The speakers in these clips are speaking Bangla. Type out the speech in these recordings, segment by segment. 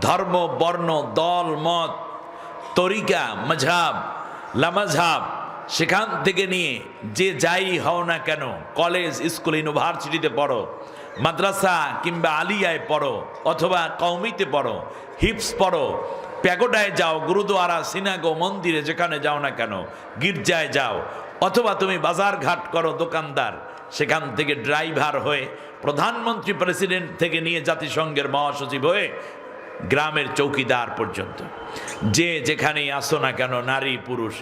ধর্ম, বর্ণ, দল, মত, তরিকা মঝাব লামাঝাব সেখান থেকে নিয়ে যে যাই হও না কেন, কলেজ, স্কুল, ইউনিভার্সিটিতে পড়ো, মাদ্রাসা কিংবা আলিয়ায় পড়ো, অথবা কৌমিতে পড়ো হিপস পড়ো, প্যাগোডায় যাও, গুরুদুয়ারা, সিনাগো, মন্দিরে যেখানে যাও না কেন, গির্জায় যাও, অথবা তুমি বাজার ঘাট করো, দোকানদার, সেখান থেকে ড্রাইভার হয়ে প্রধানমন্ত্রী প্রেসিডেন্ট থেকে নিয়ে জাতিসংঘের মহাসচিব হয়ে গ্রামের চৌকিদার পর্যন্ত। যে যেখানেই আসো না কেন, নারী, পুরুষ,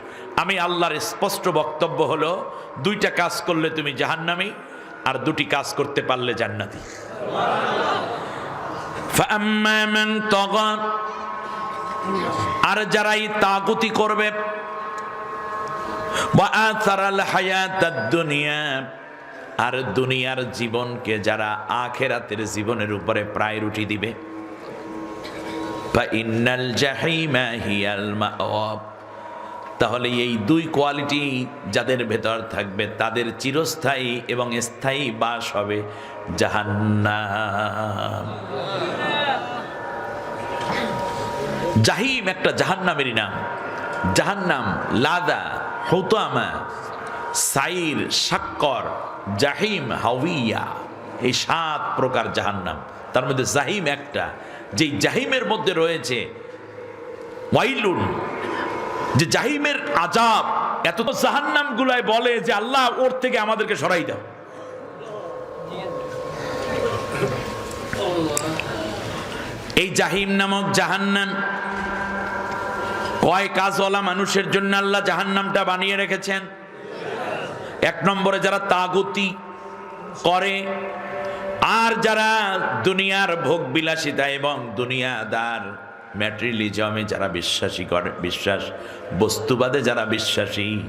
আমি আল্লাহর স্পষ্ট বক্তব্য হলো, দুইটা কাজ করলে তুমি জাহান্নামি, আর দুটি কাজ করতে পারলে জান্নাতি। আর যারা এই করবে আর দুনিয়ার জীবনকে যারা আখেরাতের জীবনের উপরে প্রায়োরিটি দিবে ফাইনাল জাহিমা হিয়াল তাহলে এই দুই কোয়ালিটি যাদের ভেতর থাকবে, তাদের চিরস্থায়ী এবং স্থায়ী বাস হবে জাহিম একটা জাহান্নামেরই নাম। জাহান্নাম, লাদা, হুতামা, সাইর, সাক্কর, জাহিম হাউইয়া এই সাত প্রকার জাহান্নাম। তার মধ্যে জাহিম একটা যেই জাহিমের মধ্যে রয়েছে, ওয়াইলুন, যে জাহিমের আজাব এত তো জাহান্নাম গুলায় বলে যে আল্লাহ ওর থেকে আমাদেরকে সরাই দাও। এই জাহিম নামক জাহান্নাম, কয় কাজওয়ালা মানুষের জন্য আল্লাহ জাহান্নামটা বানিয়ে রেখেছেন? এক নম্বরে যারা তাগুতি করে আর যারা দুনিয়ার ভোগ বিলাসিতা এবং দুনিয়াদার ম্যাটেরিয়ালিজমে যারা বিশ্বাসী করে বিশ্বাস, বস্তুবাদে যারা বিশ্বাসী,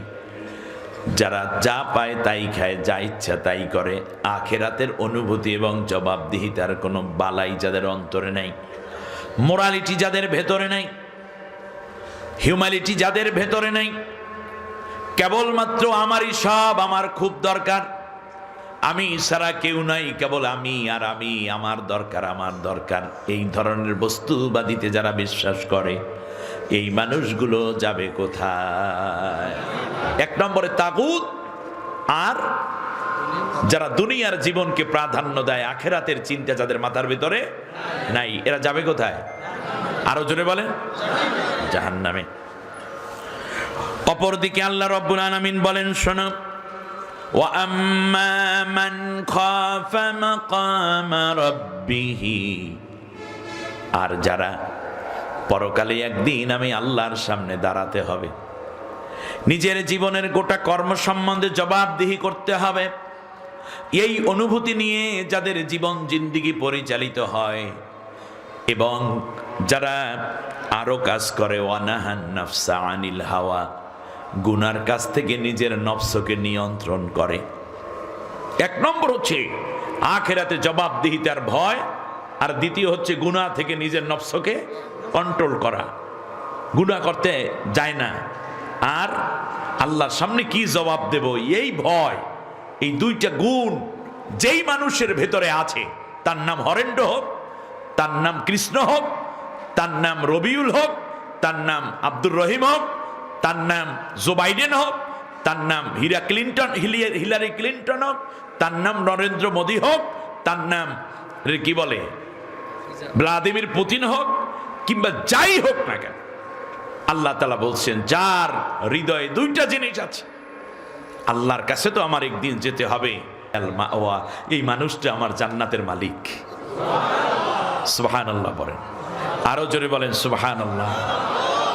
যারা যা পায় তাই খায়, যা ইচ্ছা তাই করে, আখেরাতের অনুভূতি এবং জবাবদিহিতার কোনো বালাই যাদের অন্তরে নাই, মোরালিটি যাদের ভেতরে নেই, হিউম্যালিটি যাদের ভেতরে নেই, কেবলমাত্র আমারই সব, আমার খুব দরকার। আমি সারা কেউ নাই, কেবল আমি আর আমি, আমার দরকার আমার দরকার। এই ধরনের বস্তুবাদিতে যারা বিশ্বাস করে, এই মানুষগুলো যাবে কোথায়? এক নম্বরে তাগুত, আর যারা দুনিয়ার জীবনকে প্রাধান্য দেয়, আখেরাতের চিন্তা যাদের মাথার ভিতরে নাই, এরা যাবে কোথায়? আরও জোরে বলেন। জাহান্নামে। অপরদিকে আল্লাহ রব্বুল আলামিন বলেন, শোনো وأما من خاف مقام ربه আর যারা পরকালে একদিন আমি আল্লাহর সামনে দাঁড়াতে হবে নিজের জীবনের গোটা কর্ম সম্বন্ধে জবাবদিহি করতে হবে এই অনুভূতি নিয়ে যাদের জীবন জিন্দিগি পরিচালিত হয় এবং যারা আরো কাজ করে ওয়ানাহান নাফসা আনিল হাওয়া গুনার কাছ থেকে নিজের নফসকে নিয়ন্ত্রণ করে। এক নম্বর হচ্ছে, আখেরাতে জবাবদিহিতার ভয়, আর দ্বিতীয় হচ্ছে, গুনাহ থেকে নিজের নফসকে কন্ট্রোল করা। গুনাহ করতে যায় না। আর আল্লাহর সামনে কি জবাব দেব? এই ভয়, এই দুইটা গুণ যেই মানুষের ভেতরে আছে, তার নাম হরেন্ড হোক, তার নাম কৃষ্ণ হোক, তার নাম রবিউল হোক, তার নাম আব্দুর রহিম হোক তার নাম জো বাইডেন হোক, তার নাম হিরা ক্লিন্টন, হিলি- হিলারি ক্লিন্টন হোক, তার নাম নরেন্দ্র মোদী হোক, তার নাম কি বলে? ভ্লাদিমির পুতিন হোক কিংবা যাই হোক না কেন, আল্লাহ তালা বলছেন, যার হৃদয়ে দুইটা জিনিস আছে, আল্লাহর কাছে তো আমার একদিন যেতে হবে এই মানুষটা আমার জান্নাতের মালিক। সুবহান আল্লাহ বলেন, আরও জোরে বলেন সুবহান আল্লাহ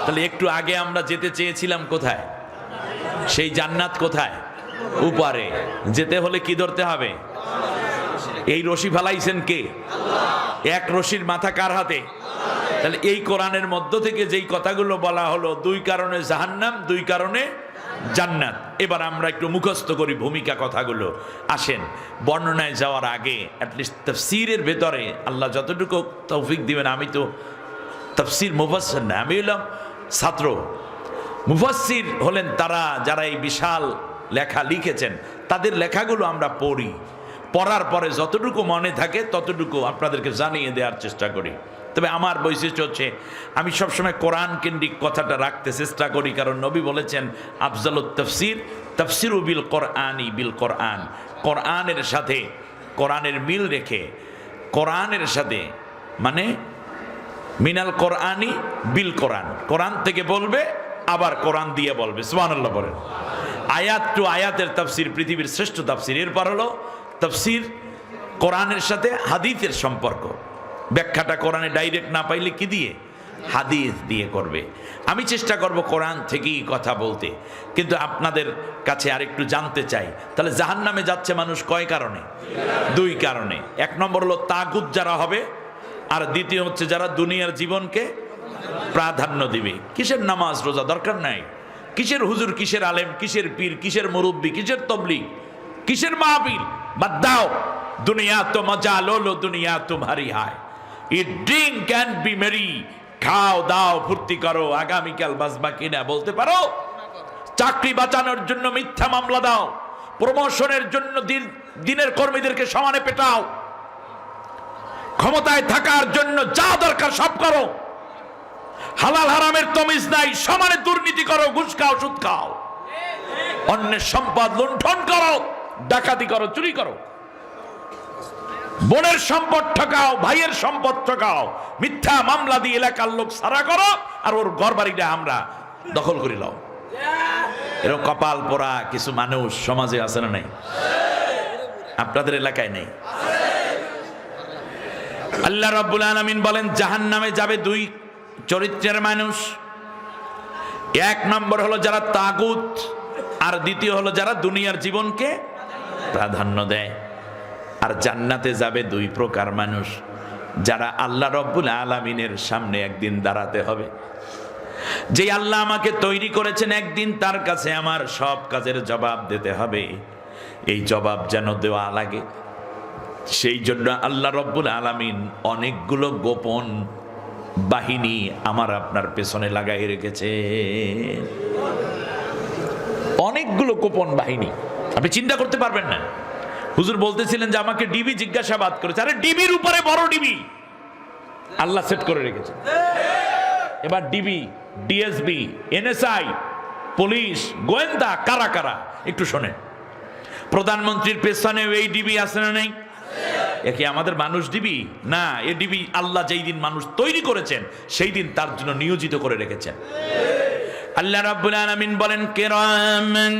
তাহলে একটু আগে আমরা যেতে চেয়েছিলাম কোথায়? সেই জান্নাত কোথায়? উপারে। যেতে হলে কি ধরতে হবে? এই রশি ফালাইছেন কে? এক রশির মাথা কার হাতে? তাহলে এই কোরআনের মধ্য থেকে যেই কথাগুলো বলা হলো, দুই কারণে জাহান্নাম, দুই কারণে জান্নাত। এবার আমরা একটু মুখস্থ করি ভূমিকা কথাগুলো। আসেন, বর্ণনায় যাওয়ার আগে অ্যাটলিস্ট তফসিরের ভেতরে আল্লাহ যতটুকু তৌফিক দিবেন, আমি তো তফসির মুফাসসির না, আমি হলাম ছাত্র। মুফাসসির হলেন তারা যারা এই বিশাল লেখা লিখেছেন। তাদের লেখাগুলো আমরা পড়ি। পড়ার পরে যতটুকু মনে থাকে ততটুকু আপনাদেরকে জানিয়ে দেওয়ার চেষ্টা করি। তবে আমার বৈশিষ্ট্য হচ্ছে, আমি সবসময় কোরআন কেন্দ্রিক কথাটা রাখতে চেষ্টা করি, কারণ নবী বলেছেন আফজাল তফসির তফসির বিল কোরআনই বিল কোরআন। কোরআনের সাথে, কোরআনের মিল রেখে, কোরআনের সাথে মানে মিনাল কোরআনই বিল কোরআন। কোরআন থেকে বলবে, আবার কোরআন দিয়ে বলবে। সুবহানাল্লাহ বলেন। আয়াত টু আয়াতের তাফসির পৃথিবীর শ্রেষ্ঠ তাফসির। এরপর হলো তাফসির কোরআনের সাথে হাদিসের সম্পর্ক। ব্যাখ্যাটা কোরআনে ডাইরেক্ট না পাইলে কি দিয়ে? হাদিস দিয়ে করবে। আমি চেষ্টা করব কোরআন থেকেই কথা বলতে। কিন্তু আপনাদের কাছে আরেকটু জানতে চাই। তাহলে জাহান নামে যাচ্ছে মানুষ কয় কারণে? দুই কারণে। এক নম্বর হলো তাগুদ যারা হবে আর দ্বিতীয় হচ্ছে যারা দুনিয়ার জীবনকে প্রাধান্য দিবে। কিসের নামাজ, রোজা দরকার নাই? কিসের হুজুর, কিসের আলেম, কিসের পীর, কিসের মুরব্বী, কিসের তবলিগ, কিসের মাহবিল বাদ দাও। দুনিয়া তো মজা, লোলো দুনিয়া তোমারি হায়। Eat drink can be merry. খাও, দাও, ফুর্তি করো, আগামীকাল বাসবা কিনা বলতে পারো? চাকরি বাঁচানোর জন্য মিথ্যা মামলা দাও। প্রমোশনের জন্য দিন দিনের কর্মীদেরকে সমানে পেটাও। ক্ষমতায় থাকার জন্য যা দরকার সব করো। হালাল হারামের তমিজ নাই, সমানে দুর্নীতি করো, ঘুষ খাও, সুদ খাও। অন্যের সম্পদ লুণ্ঠন করো, ডাকাতি করো, চুরি করো। বোনের সম্পদ ঠকাও, ভাইয়ের সম্পদ ঠকাও, মিথ্যা মামলা দিয়ে এলাকার লোক সারা করো, আর ওর ঘর বাড়িটা আমরা দখল করে লও এরকম কপাল পোড়া কিছু মানুষ সমাজে আছে না নাই? আপনাদের এলাকায় নেই? আল্লাহ রাব্বুল আলামিন বলেন, জাহান্নামে যাবে দুই চরিত্রের মানুষ। এক নম্বর হলো যারা তাগুত, আর দ্বিতীয় হলো যারা দুনিয়ার জীবনকে প্রাধান্য দেয়। আর জান্নাতে যাবে দুই প্রকার মানুষ, যারা আল্লাহ রব্বুল আলামিনের সামনে একদিন দাঁড়াতে হবে। যে আল্লাহ আমাকে তৈরি করেছেন, একদিন তার কাছে আমার সব কাজের জবাব দিতে হবে। এই জবাব যেন দেওয়া লাগে। সেই জন্য আল্লাহ রব্বুল আলামিন অনেকগুলো গোপন বাহিনী আমার আপনার পেছনে লাগাই রেখেছে। অনেকগুলো গোপন বাহিনী। আপনি চিন্তা করতে পারবেন না। হুজুর বলতেছিলেন যে আমাকে ডিবি জিজ্ঞাসাবাদ করেছে। আরে ডিবির উপরে বড় ডিবি। আল্লাহ সেট করে রেখেছে। এবার ডিবি, ডিএসবি, এনএসআই, পুলিশ, গোয়েন্দা, কারা কারা? একটু শোনেন। প্রধানমন্ত্রীর পেছনে এই ডিবি আছে না নেই? এ কি আমাদের মানুষ দিবি না, এ ডিবি আল্লাহ যেই দিন মানুষ তৈরি করেছেন, সেই দিন তার জন্য নিয়োজিত করে রেখেছেন। আল্লাহ রাব্বুল আলামিন বলেন, কিরামান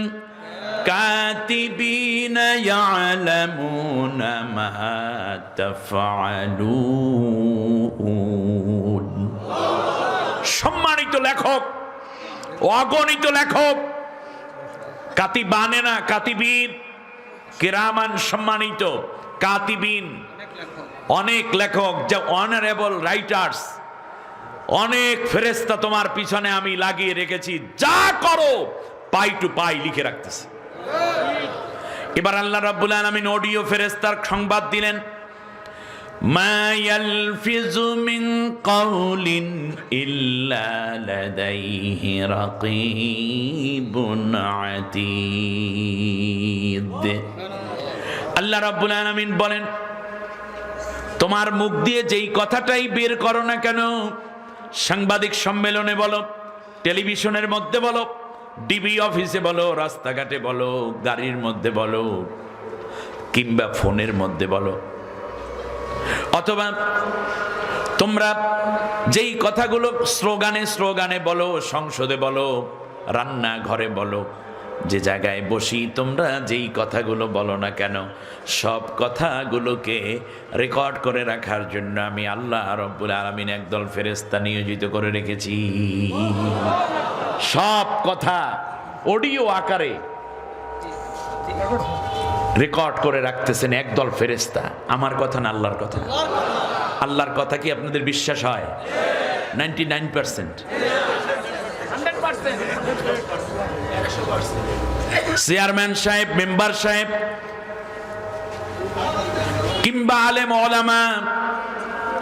কাতিবিন মা তাফআলুন। সম্মানিত লেখক, অগণিত লেখক কাতিবানে না কাতিবিন কেরামান সম্মানিত। কাতিবিন, অনেক লেখক, যে অনারেবল রাইটার্স অনেক ফেরেস্তা তোমার পিছনে আমি লাগিয়ে রেখেছি, যা করো, পাই টু পাই লিখে রাখতেছি। এবার আল্লাহ রাব্বুল আলামিন অডিও ফেরেস্তার সংবাদ দিলেন, মা আল্লাহ রাব্বুল আলামিন বলেন, তোমার মুখ দিয়ে যেই কথাটাই বের করো না কেন, সাংবাদিক সম্মেলনে বলো, টেলিভিশনের মধ্যে বলো, ডিবি অফিসে বলো, রাস্তাঘাটে বলো, গাড়ির মধ্যে বলো, কিংবা ফোনের মধ্যে বলো, অথবা তোমরা যেই কথাগুলো স্লোগানে স্লোগানে বলো, সংসদে বলো রান্না ঘরে বলো যে জায়গায় বসি তোমরা যেই কথাগুলো বলো না কেন সব কথাগুলোকে রেকর্ড করে রাখার জন্য আমি আল্লাহ রব্বুল আলমিন একদল ফেরেস্তা নিয়োজিত করে রেখেছি। সব কথা অডিও আকারে রেকর্ড করে রাখতেছেন একদল ফেরেস্তা আমার কথা না আল্লাহর কথা? আল্লাহর কথা কি আপনাদের বিশ্বাস হয়? নাইনটি নাইন পার্সেন্ট চেয়ারম্যান সাহেব মেম্বার সাহেব কিংবা আলেম ওলামা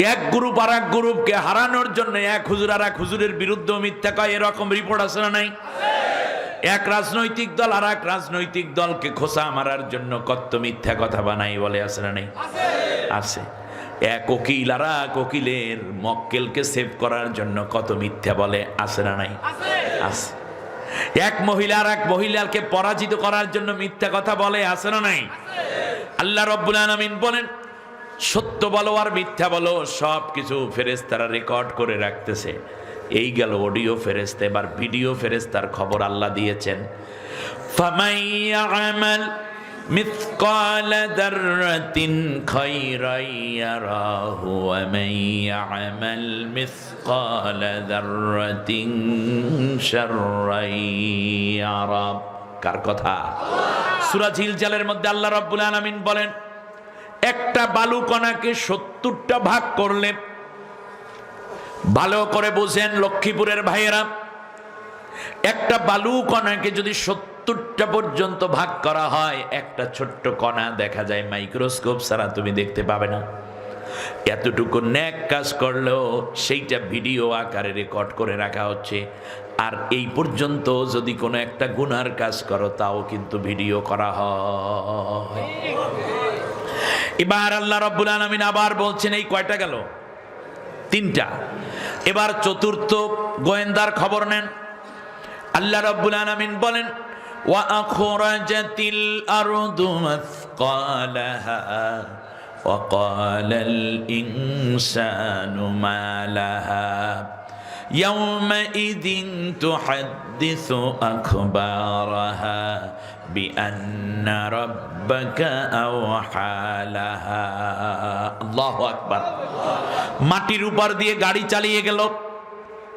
এক গ্রুপ আর এক গ্রুপকে হারানোর জন্য এক হুজুর আর এক হুজুরের বিরুদ্ধে মিথ্যা কয় এরকম রিপোর্ট আছে না নাই? এক রাজনৈতিক দল আর এক রাজনৈতিক দলকে খোসা মারার জন্য কত মিথ্যা কথা বানাই বলে আছে না নেই? আছে। এক উকিল আর এক উকিলের মক্কেলকে সেভ করার জন্য কত মিথ্যা বলে আসে না নাই? আছে। এক মহিলার এক মহিলাকে পরাজিত করার জন্য মিথ্যা কথা বলে, আছে না নাই? আল্লাহ রব্বুল আলমিন বলেন, সত্য বলো আর মিথ্যা বলো সব কিছু ফেরেস্তারা রেকর্ড করে রাখতেছে। এই গেল অডিও ফেরেস্তে এবার ভিডিও ফেরেস্তার খবর আল্লাহ দিয়েছেন। ফামাইয়া আমাল مثقال ذرة خيرا يراه ومن يعمل مثقال ذرة شرا يرى কার কথা সূরা ঝিলজালের মধ্যে আল্লাহ রাব্বুল আলামিন বলেন একটা বালু কণাকে সত্তরটা ভাগ করলে ভালো করে বুঝেন লক্ষ্মীপুরের ভাইয়েরা একটা বালু কণাকে যদি সত্তরটা পর্যন্ত ভাগ করা হয়। একটা ছোট্ট কণা দেখা যায় মাইক্রোস্কোপ ছাড়া তুমি দেখতে পাবে না। এতটুকু ন্যাক কাজ করলেও সেইটা ভিডিও আকারে রেকর্ড করে রাখা হচ্ছে। আর এই পর্যন্ত যদি কোনো একটা গুনার কাজ করো, তাও কিন্তু ভিডিও করা হয়। এবার আল্লাহ রব্বুল আলমিন আবার বলছেন, এই কয়টা গেল? তিনটা। এবার চতুর্থ গোয়েন্দার খবর নেন। আল্লাহ রব্বুল আলামিন বলেন وأخرجت الأرض مثقالها وقال الإنسان ما لها يومئذ تحدث أخبارها بأن ربك أوحى لها الله أكبر মাটির উপর দিয়ে গাড়ি চালিয়ে গেল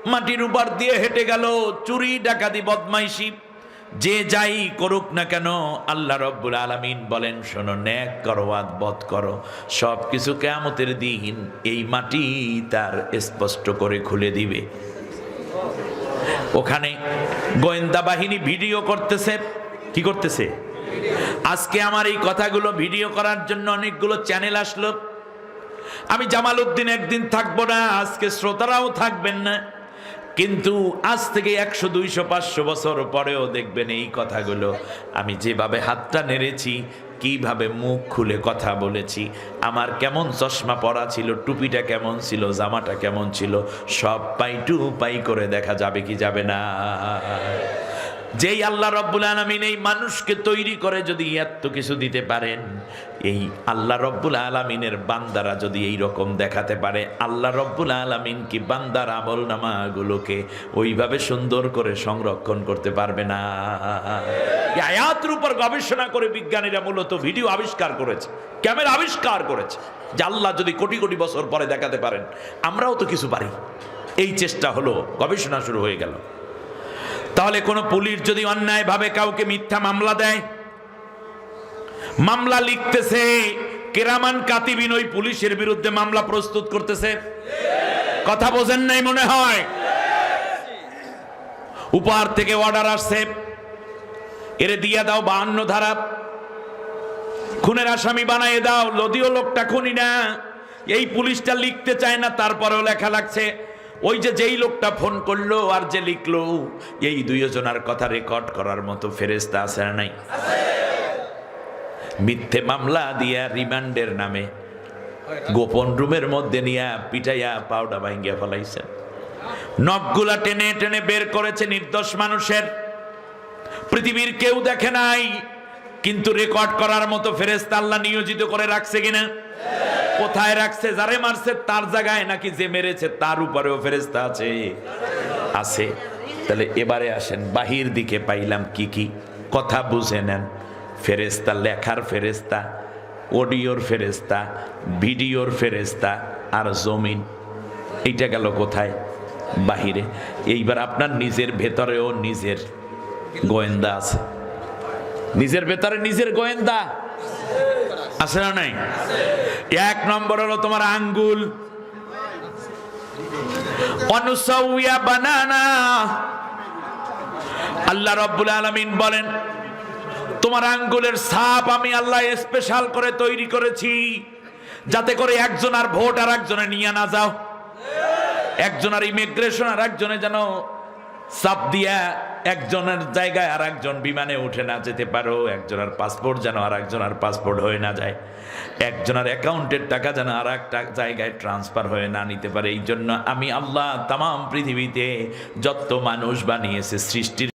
মাটির উপর দিয়ে হেঁটে গেল চুরি ডাকাতি বদমাইশি যে যাই করুক না কেন, আল্লাহ রব্বুল আলামিন বলেন, শোনো, ন্যাক করো আদ বধ করো। সব কিছু কেমতের দিন এই মাটি তার স্পষ্ট করে খুলে দিবে। ওখানে গোয়েন্দা বাহিনী ভিডিও করতেছে। কি করতেছে? আজকে আমার এই কথাগুলো ভিডিও করার জন্য অনেকগুলো চ্যানেল আসলো। আমি জামাল উদ্দিন একদিন থাকব না, আজকে শ্রোতারাও থাকবেন না। কিন্তু আজ থেকে একশো, দুইশো, পাঁচশো বছর পরেও দেখবেন এই কথাগুলো। আমি যেভাবে হাতটা নেড়েছি, কীভাবে মুখ খুলে কথা বলেছি, আমার কেমন চশমা পরা ছিল, টুপিটা কেমন ছিল, জামাটা কেমন ছিল, সব পাই টু পাই করে দেখা যাবে কি যাবে না। যেই আল্লাহ রব্বুল আলমিন এই মানুষকে তৈরি করে যদি এত কিছু দিতে পারেন, এই আল্লাহ রব্বুল আলমিনের বান্দারা যদি এই রকম দেখাতে পারে, আল্লাহ রব্বুল আলমিন কি বান্দার আমল নামাগুলোকে ওইভাবে সুন্দর করে সংরক্ষণ করতে পারবে না? আয়াতের উপর গবেষণা করে বিজ্ঞানীরা মূলত ভিডিও আবিষ্কার করেছে, ক্যামেরা আবিষ্কার করেছে, যে আল্লাহ যদি কোটি কোটি বছর পরে দেখাতে পারেন, আমরাও তো কিছু পারি। এই চেষ্টা হলো, গবেষণা শুরু হয়ে গেল। তাহলে কোনো পুলিশ যদি অন্যায়ভাবে কাউকে মিথ্যা মামলা দেয়? মামলা লিখতেছে, কেরামান কাতিবিন ওই পুলিশের বিরুদ্ধে মামলা প্রস্তুত করতেছে। কথা বোঝেন নাই মনে হয়? উপহার থেকে অর্ডার আসছে। এরে দিয়ে দাও বাহান্ন ধারা। খুনের আসামি বানায় দাও, যদিও লোকটা খুনি না, এই পুলিশটা লিখতে চায় না, তারপরেও লেখা লাগছে ওই যে যেই লোকটা ফোন করল আর যে লিখলো, এই দুইজনের কথা রেকর্ড করার মতো ফেরেস্তা আছে নাই? মিথ্যে মামলা দিয়া রিমান্ডের নামে গোপন রুমের মধ্যে নিয়া পিটাইয়া পাউডা ভাঙ্গিয়া ফেলাইছেন নখগুলা টেনে টেনে বের করেছে নির্দোষ মানুষের। পৃথিবীর কেউ দেখে নাই, কিন্তু রেকর্ড করার মতো ফেরেস্তা আল্লাহ নিয়োজিত করে রাখছে কিনা? কোথায় রাখছে, যারে মারছে, তার জায়গায় নাকি যে মেরেছে, তার উপরেও ফেরেস্তা আছে। আছে। তাহলে এবারে আসেন, বাহির দিকে পাইলাম কি কি? কথা বুঝে নেন। ফেরেস্তা লেখার ফেরেস্তা অডিওর ফেরেস্তা ভিডিওর ফেরেস্তা আর জমিন। এইটা গেল কোথায়? বাহিরে। এইবার আপনার নিজের ভেতরেও নিজের গোয়েন্দা আছে। নিজের ভেতরে নিজের গোয়েন্দা। আছে না নাই? এক নম্বর হলো তোমার আঙ্গুল। অনুসাউয়া বানানা। আল্লাহ রব্বুল আলামিন বলেন, তোমার আঙ্গুলের সাপ আমি আল্লাহ স্পেশাল করে তৈরি করেছি, যাতে করে একজন আর ভোট আর একজনে নিয়ে না যাও। একজন আর ইমিগ্রেশন আর একজনে যেন চাপ দিয়া একজনের জায়গায় আর একজন বিমানে উঠে না যেতে পারো, একজনের পাসপোর্ট যেন আর একজনের পাসপোর্ট হয়ে না যায়। একজনের অ্যাকাউন্টের টাকা যেন আর একটা জায়গায় ট্রান্সফার হয়ে না নিতে পারে। এই জন্য আমি আল্লাহ তাম পৃথিবীতে যত মানুষ বানিয়েছে, সৃষ্টির